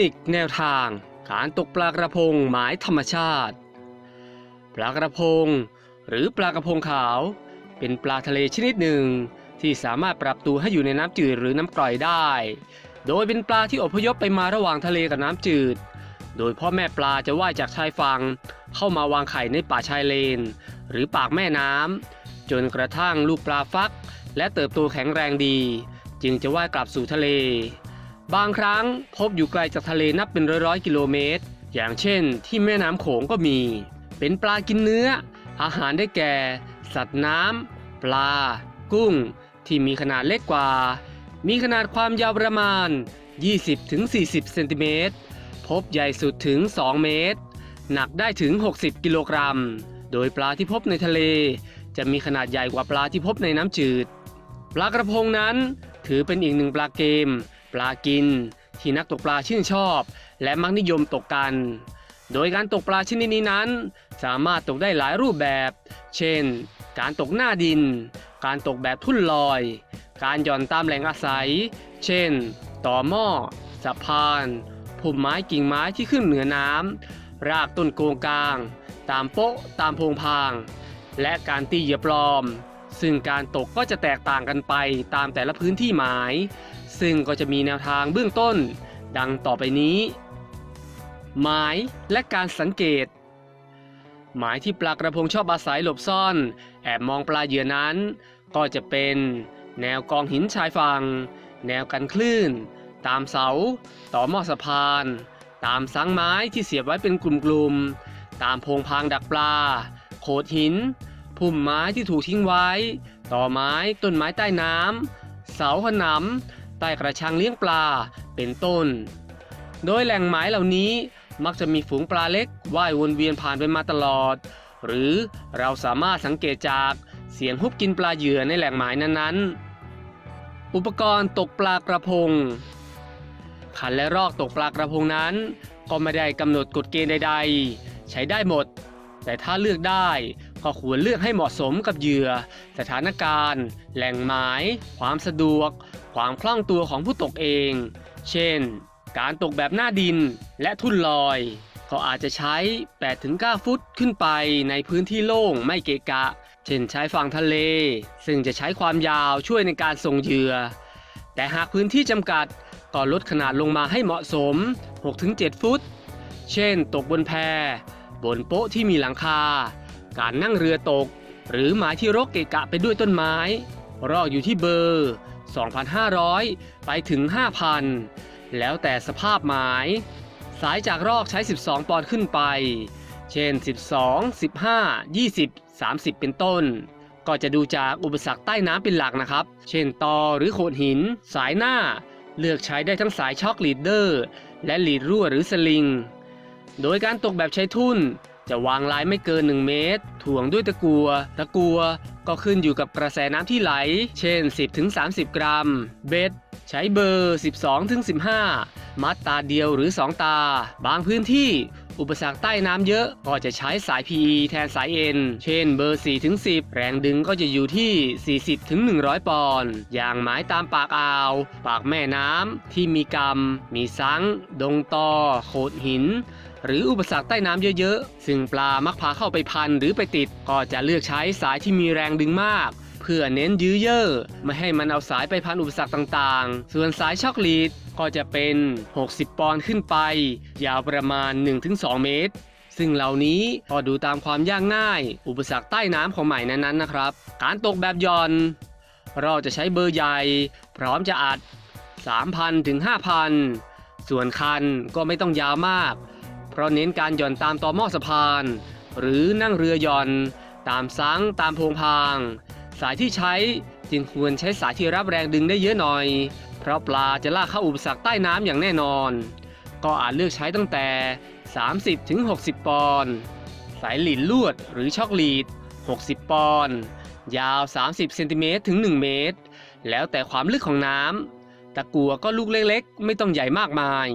นิคแนวทาง การตกปลากระพงหมายธรรมชาติ ปลากระพง หรือปลากระพงขาว เป็นปลาทะเลชนิดหนึ่ง ที่สามารถปรับตัวให้อยู่ในน้ำจืดหรือน้ำกร่อยได้ โดยเป็นปลาที่อพยพไปมาระหว่างทะเลกับน้ำจืด โดยพ่อแม่ปลาจะว่ายจากชายฝั่งเข้ามาวางไข่ในป่าชายเลน หรือปากแม่น้ำจนกระทั่งลูกปลาฟัก และเติบโตแข็งแรงดี จึงจะว่ายกลับสู่ทะเล บางครั้งพบอยู่ไกลจากทะเลนับเป็นร้อยๆกิโลเมตร อย่างเช่น ที่แม่น้ำโขงก็มี เป็นปลากินเนื้อ อาหารได้แก่ สัตว์น้ำปลา กุ้ง ที่มีขนาดเล็กกว่า มีขนาดความยาวประมาณ 20-40 เซนติเมตร พบใหญ่สุดถึง 2 เมตร หนักได้ถึง 60 กิโลกรัม โดยปลาที่พบในทะเล จะมีขนาดใหญ่กว่าปลาที่พบในน้ำจืด ปลากระพงนั้นถือเป็นอีกหนึ่งปลาเกม ปลากิน ที่นักตกปลาชื่นชอบ และมักนิยมตกกัน โดยการตกปลาชนิดนี้นั้น สามารถตกได้หลายรูปแบบ เช่น การตกหน้าดิน การตกแบบทุ่นลอย การหย่อนตามแหล่งอาศัย เช่น ต่อหม้อสะพานพุ่มไม้กิ่งไม้ที่ขึ้นเหนือน้ำรากต้นโกงกลาง ตามโป๊ะตามโพงพาง และการตีเหยื่อปลอม ซึ่งการตกก็จะแตกต่างกันไปตามแต่ละพื้นที่หมาย ซึ่งก็จะมีแนวทางเบื้องต้น ดังต่อไปนี้ หมายและการสังเกต หมายที่ปลากระพงชอบอาศัยหลบซ่อน แอบมองปลาเหยื่อนั้น ก็จะเป็นแนวกองหินชายฝั่ง แนวกันคลื่น ตามเสา ต่อหม้อสะพาน ตามสังไม้ที่เสียบไว้เป็นกลุ่มๆ ตามโพงพางดักปลา โขดหิน พุ่มไม้ที่ถูกทิ้งไว้ ต่อไม้ต้นไม้ใต้น้ำเสาขนำ ใต้กระชังเลี้ยงปลาเป็นต้น โดยแหล่งหมายเหล่านี้มักจะมีฝูงปลาเล็กว่ายวนเวียนผ่านไปมาตลอด หรือเราสามารถสังเกตจากเสียงฮุบกินปลาเหยื่อในแหล่งหมายนั้นๆ อุปกรณ์ตกปลากระพง ขันและรอกตกปลากระพงนั้น ก็ไม่ได้กำหนดกฎเกณฑ์ใด ๆ ใช้ได้หมด แต่ถ้าเลือกได้ก็ควรเลือกให้เหมาะสมกับเหยื่อ สถานการณ์ แหล่งหมาย ความสะดวก ความคล่องตัวของผู้ตกเอง เช่น การตกแบบหน้าดินและทุ่นลอยก็อาจจะใช้ 8-9 ฟุตขึ้นไปในพื้นที่โล่งไม่เกะกะ เช่นใช้ฝั่งทะเล ซึ่งจะใช้ความยาวช่วยในการส่งเหยื่อ แต่หากพื้นที่จำกัดก็ลดขนาดลงมาให้เหมาะสม 6-7 ฟุต เช่น ตกบนแพ บนโป๊ะที่มีหลังคา การนั่งเรือตก หรือหมายที่รกเกะกะไปด้วยต้นไม้ รอกอยู่ที่เบอร์ 2,500 ไปถึง 5,000 แล้วแต่สภาพหมาย สายจากรอกใช้ 12 ปอนด์ขึ้นไป เช่น 12 15 20 30 เป็นต้น ก็จะดูจากอุปสรรคใต้น้ำเป็นหลักนะครับ เช่นตอหรือโขดหิน สายหน้า เลือกใช้ได้ทั้งสายช็อคลีดเดอร์ และลีดรั่วหรือสลิง โดยการตกแบบใช้ทุ่น จะวางลายไม่เกิน 1 เมตร ถ่วงด้วยตะกัว ตะกัวก็ขึ้นอยู่กับกระแสน้ำที่ไหล เช่น 10-30 กรัม เบ็ดใช้เบอร์ 12-15 มัดตาเดียวหรือ 2 ตา บางพื้นที่อุปสรรคใต้น้ำเยอะก็จะใช้สาย PE แทนสาย N เช่นเบอร์4-10 แรงดึงก็จะอยู่ที่ 40-100 ปอนด์อย่างหมายตามปากอ่าว ปากแม่น้ำที่มีกำมีซัง ดงตอ โขดหิน หรืออุปสรรคใต้น้ำเยอะๆ ซึ่งปลามักพาเข้าไปพันหรือไปติด ก็จะเลือกใช้สายที่มีแรงดึงมาก เพื่อเน้นยื้อเย่อไม่ให้มันเอาสายไปพันอุปสรรคต่างๆ ส่วนสายช็อกลีดก็จะเป็น 60 ปอนด์ขึ้นไป ยาวประมาณ 1-2 เมตรซึ่งเหล่านี้ก็ดูตามความยากง่าย อุปสรรคใต้น้ำของใหม่นั้นๆนะครับ การตกแบบย่อน เราจะใช้เบอร์ใหญ่ พร้อมจะอัด 3,000 ถึง 5,000 ส่วนคันก็ไม่ต้องยาวมาก เพราะเน้นการหย่อนตามต่อหม้อสะพาน หรือนั่งเรือหย่อน ตามซังตามโพงพาง สายที่ใช้จึงควรใช้สายที่รับแรงดึงได้เยอะหน่อย เพราะปลาจะลากเข้าอุปสรรคใต้น้ำอย่างแน่นอน ก็อาจเลือกใช้ตั้งแต่ 30-60 ปอนด์สายหลินลวดหรือช็อกลีด 60 ปอนด์ยาว 30 เซนติเมตรถึง 1 เมตร แล้วแต่ความลึกของน้ำตะกัวก็ลูกเล็กๆ ไม่ต้องใหญ่มากมาย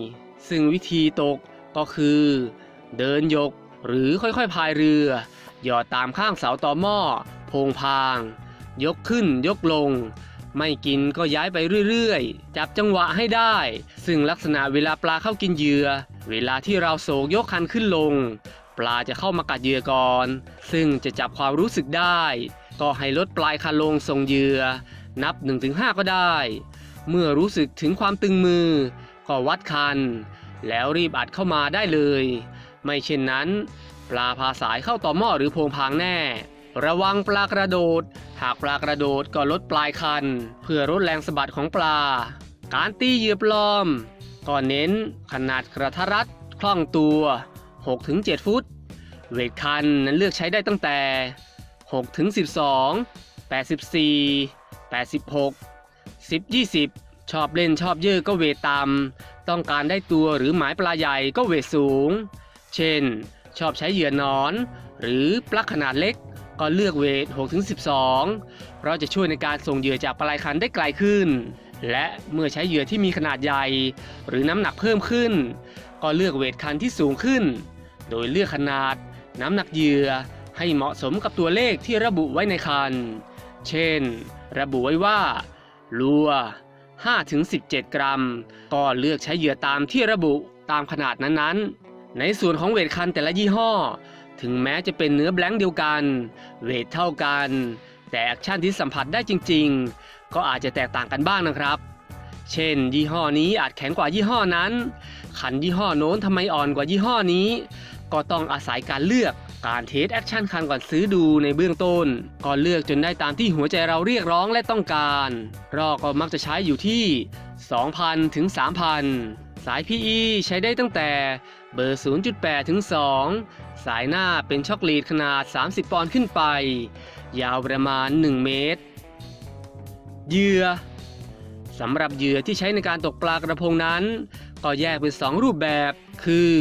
ซึ่งวิธีตก ก็คือ เดินยกหรือค่อยๆพายเรือ หยอดตามข้างเสาต่อหม้อโพงพาง ยกขึ้นยกลง ไม่กินก็ย้ายไปเรื่อยๆ จับจังหวะให้ได้ ซึ่งลักษณะเวลาปลาเข้ากินเหยื่อ เวลาที่เราโศกยกคันขึ้นลง ปลาจะเข้ามากัดเหยื่อก่อน ซึ่งจะจับความรู้สึกได้ ก็ให้ลดปลายคันลงส่งเหยื่อ นับ 1-5 ก็ได้ เมื่อรู้สึกถึงความตึงมือ ก็วัดคัน แล้วรีบอัดเข้ามาได้เลย ไม่เช่นนั้น ปลาพาสายเข้าต่อหม้อหรือโพงพางแน่ ระวังปลากระโดด หากปลากระโดดก็ลดปลายคัน เพื่อลดแรงสะบัดของปลา การตีเหยื่อปลอมก็เน้นขนาดกระทัดรัดคล่องตัว 6-7 ฟุต เวทคันนั้นเลือกใช้ได้ตั้งแต่6ถึง12 84 86 10 20 ชอบเล่นชอบเยอะก็เวทต่ำ ต้องการได้ตัวหรือหมายปลาใหญ่ก็เวทสูง เช่น ชอบใช้เหยื่อนอน หรือปลักขนาดเล็กก็เลือกเวท 6-12 เพราะจะช่วยในการส่งเหยื่อจากปลายคันได้ไกลขึ้น และเมื่อใช้เหยื่อที่มีขนาดใหญ่ หรือน้ำหนักเพิ่มขึ้น ก็เลือกเวทคันที่สูงขึ้น โดยเลือกขนาด น้ำหนักเหยื่อให้เหมาะสมกับตัวเลขที่ระบุไว้ในคัน เช่น ระบุไว้ว่าลัว 5-17 กรัม ก็เลือกใช้เหยื่อตามที่ระบุตามขนาดนั้นๆ ในส่วนของเวทคันแต่ละยี่ห้อ ถึงแม้จะเป็นเนื้อแบล็งเดียวกัน เวทเท่ากัน แต่แอคชั่นที่สัมผัสได้จริง ๆ ก็อาจจะแตกต่างกันบ้างนะครับ เช่น ยี่ห้อนี้อาจแข็งกว่ายี่ห้อนั้น ขันยี่ห้อโน้นทำไมอ่อนกว่ายี่ห้อนี้ ก็ต้องอาศัยการเลือก การเทสแอคชั่นคันก่อนซื้อดูในเบื้องต้น ก็เลือกจนได้ตามที่หัวใจเราเรียกร้องและต้องการ รอก็มักจะใช้อยู่ที่ 2,000 ถึง 3,000 สาย PE ใช้ได้ตั้งแต่เบอร์ 0.8 ถึง 2 สายหน้าเป็นช็อกลีดขนาด 30 ปอนด์ขึ้นไป ยาวประมาณ 1 เมตรเหยื่อสำหรับเหยื่อที่ใช้ในการตกปลากระพงนั้น ก็แยกเป็น 2 รูปแบบ คือ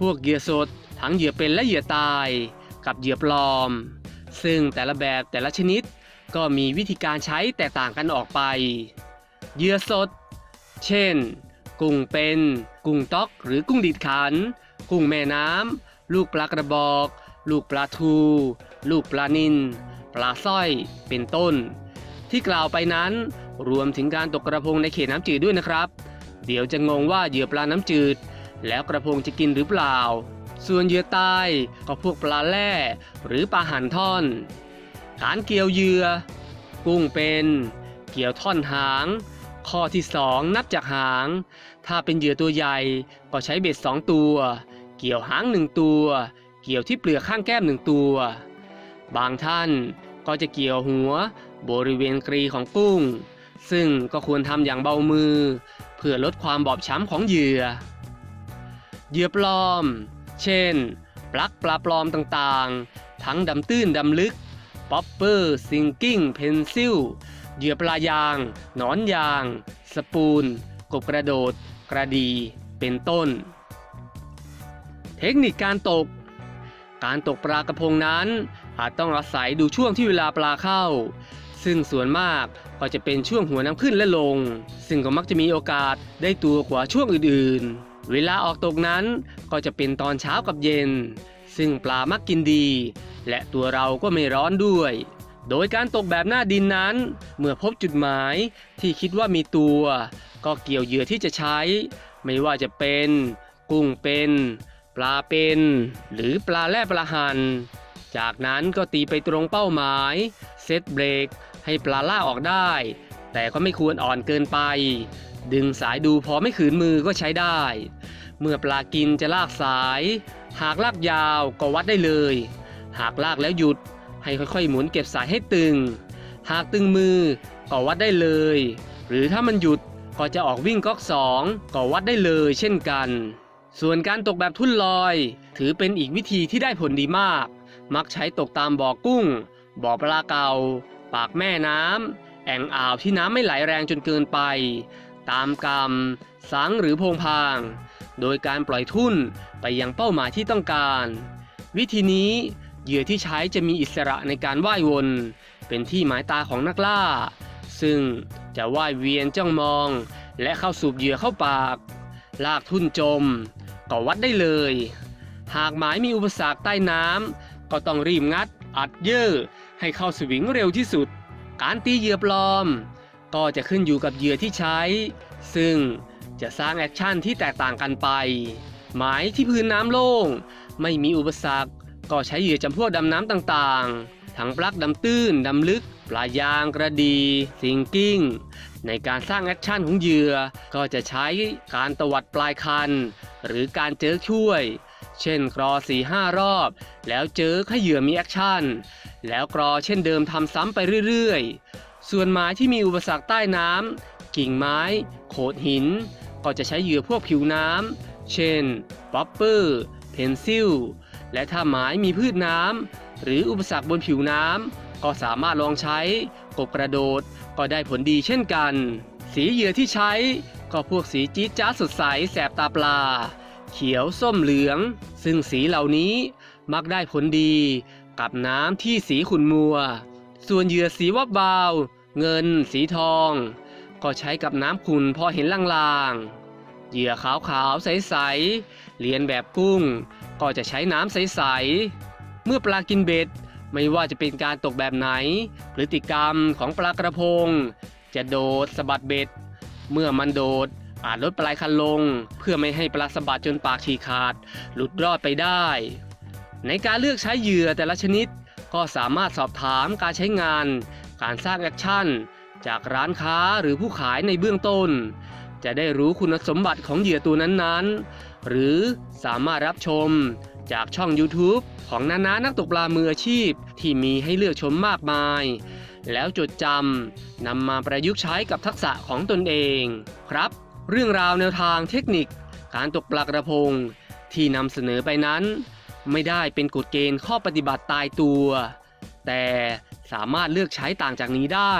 พวกเหยื่อสด ทั้งเหยื่อเป็นและเหยื่อตาย กับเหยื่อปลอม ซึ่งแต่ละแบบแต่ละชนิดก็มีวิธีการใช้แตกต่างกันออกไป เหยื่อสด เช่น กุ้งเป็น กุ้งต๊อก หรือกุ้งดิดขัน กุ้งแม่น้ำ ลูกปลากระบอก ลูกปลาทู ลูกปลานิลปลาสร้อย เป็นต้น ที่กล่าวไปนั้นรวมถึงการตกกระพงในเขตน้ำจืดด้วยนะครับ เดี๋ยวจะงงว่าเหยื่อปลาน้ำจืด แล้วกระพงจะกินหรือเปล่า ส่วนเหยื่อใต้ก็พวกปลาแร่หรือปลาหันท่อน การเกี่ยวเหยื่อ กุ้งเป็น เกี่ยวท่อนหาง ข้อที่2นับจากหาง ถ้าเป็นเหยื่อตัวใหญ่ก็ใช้เบ็ด2ตัว เกี่ยวหาง1ตัว เกี่ยวที่เปลือกข้างแก้ม1ตัว บางท่านก็จะเกี่ยวหัวบริเวณกรีของกุ้ง ซึ่งก็ควรทำอย่างเบามือ เพื่อลดความบอบช้ำของเหยื่อ เหยื่อปลอม เช่น ปลั๊กปลาปลอมต่างๆ ทั้งดำตื้นดำลึก ป๊อปเปอร์ ซิงกิ้ง เพนซิล เหยื่อปลายาง หนอนยาง สปูน กบกระโดด กระดี เป็นต้น เทคนิคการตก การตกปลากระพงนั้น อาจต้องอาศัยดูช่วงที่เวลาปลาเข้า ซึ่งส่วนมากก็จะเป็นช่วงหัวน้ำขึ้นและลง ซึ่งก็มักจะมีโอกาสได้ตัวกว่าช่วงอื่นๆ เวลาออกตกนั้นก็จะเป็นตอนเช้ากับเย็น ซึ่งปลามักกินดี และตัวเราก็ไม่ร้อนด้วย โดยการตกแบบหน้าดินนั้น เมื่อพบจุดหมายที่คิดว่ามีตัว ก็เกี่ยวเหยื่อที่จะใช้ ไม่ว่าจะเป็น กุ้งเป็น ปลาเป็น หรือปลาแล่ปลาหันจากนั้นก็ตีไปตรงเป้าหมาย เซตเบรก ให้ปลาล่าออกได้ แต่ก็ไม่ควรอ่อนเกินไป ดึงสายดูพอไม่ขืนมือก็ใช้ได้ เมื่อปลากินจะลากสาย หากลากยาวก็วัดได้เลย หากลากแล้วหยุดให้ค่อยๆ หมุนเก็บสายให้ตึง หากตึงมือก็วัดได้เลย หรือถ้ามันหยุดก็จะออกวิ่งก๊อกสองก็วัดได้เลยเช่นกัน ส่วนการตกแบบทุ่นลอย ถือเป็นอีกวิธีที่ได้ผลดีมาก มักใช้ตกตามบ่อกุ้ง บ่อปลาเก่า ปากแม่น้ำแอ่งอ่าวที่น้ำไม่ไหลแรงจนเกินไป ตามกำสังหรือพงพาง โดยการปล่อยทุ่นไปยังเป้าหมายที่ต้องการ วิธีนี้เหยื่อที่ใช้จะมีอิสระในการว่ายวน เป็นที่หมายตาของนักล่า ซึ่งจะว่ายเวียนจ้องมอง และเข้าสูบเหยื่อเข้าปาก ลากทุ่นจม ก็วัดได้เลย หากหมายมีอุปสรรคใต้น้ำก็ต้องรีบงัดอัดเยื่อให้เข้าสวิงเร็วที่สุด การตีเหยื่อปลอม ก็จะขึ้นอยู่กับเหยื่อที่ใช้ ซึ่งจะสร้างแอคชั่นที่แตกต่างกันไป หมายที่พื้นน้ำโล่ง ไม่มีอุปสรรค ก็ใช้เหยื่อจำพวกดำน้ำต่างๆ ทั้งปลักดำตื้นดำลึก ปลายางกระดีซิงกิ้ง ในการสร้างแอคชั่นของเหยื่อ ก็จะใช้การตวัดปลายคัน หรือการเจอช่วย เช่นกรอ4ีห้ารอบ แล้วเจอให้เหยื่อมีแอคชั่น แล้วกรอเช่นเดิมทำซ้ำไปเรื่อยๆ ส่วนไม้ที่มีอุปสรรคใต้น้ำกิ่งไม้ โขดหิน ก็จะใช้เหยื่อพวกผิวน้ำเช่นป๊อปเปอร์เพนซิลและถ้าไม้มีพืชน้ำหรืออุปสรรคบนผิวน้ำก็สามารถลองใช้กบกระโดดก็ได้ผลดีเช่นกัน สีเหยื่อที่ใช้ก็พวกสีจี๊ดจ๊าสดใสแสบตาปลา เขียวส้มเหลือง ซึ่งสีเหล่านี้มักได้ผลดี กับน้ำที่สีขุ่นมัว ส่วนเหยื่อสีวับบาว เงิน สีทอง ก็ใช้กับน้ำขุ่นพอเห็นลางๆ เหยื่อขาวๆ ใสๆ เลียนแบบกุ้ง ก็จะใช้น้ำใสๆ เมื่อปลากินเบ็ดไม่ว่าจะเป็นการตกแบบไหน พฤติกรรมของปลากระพง จะโดดสะบัดเบ็ด เมื่อมันโดดอาจลดปลายคันลง เพื่อไม่ให้ปลาสะบัดจนปากฉีกขาด หลุดรอดไปได้ ในการเลือกใช้เหยื่อแต่ละชนิด ก็สามารถสอบถามการใช้งาน การสร้างแอคชั่น จากร้านค้าหรือผู้ขายในเบื้องต้น จะได้รู้คุณสมบัติของเหยื่อตัวนั้นๆ หรือสามารถรับชมจากช่อง YouTube ของนานานักตกปลามืออาชีพที่มีให้เลือกชมมากมาย แล้วจดจำนำมาประยุกต์ใช้กับทักษะของตนเอง ครับ เรื่องราวแนวทางเทคนิค การตกปลากระพง ที่นำเสนอไปนั้น ไม่ได้เป็นกฎเกณฑ์ข้อปฏิบัติตายตัว แต่ สามารถเลือกใช้ต่างจากนี้ได้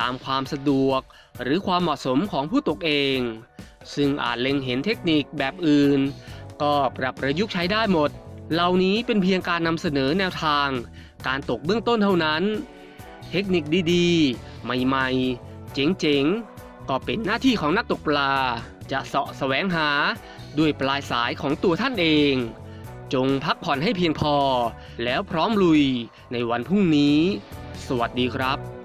ตามความสะดวกหรือความเหมาะสมของผู้ตกเอง ซึ่งอาจเล็งเห็นเทคนิคแบบอื่น ก็ปรับประยุกต์ใช้ได้หมด เหล่านี้เป็นเพียงการนำเสนอแนวทาง การตกเบื้องต้นเท่านั้น เทคนิคดีๆ ใหม่ๆ เจ๋งๆ ก็เป็นหน้าที่ของนักตกปลา จะเสาะแสวงหาด้วยปลายสายของตัวท่านเอง จงพักผ่อนให้เพียงพอ แล้วพร้อมลุยในวันพรุ่งนี้ สวัสดีครับ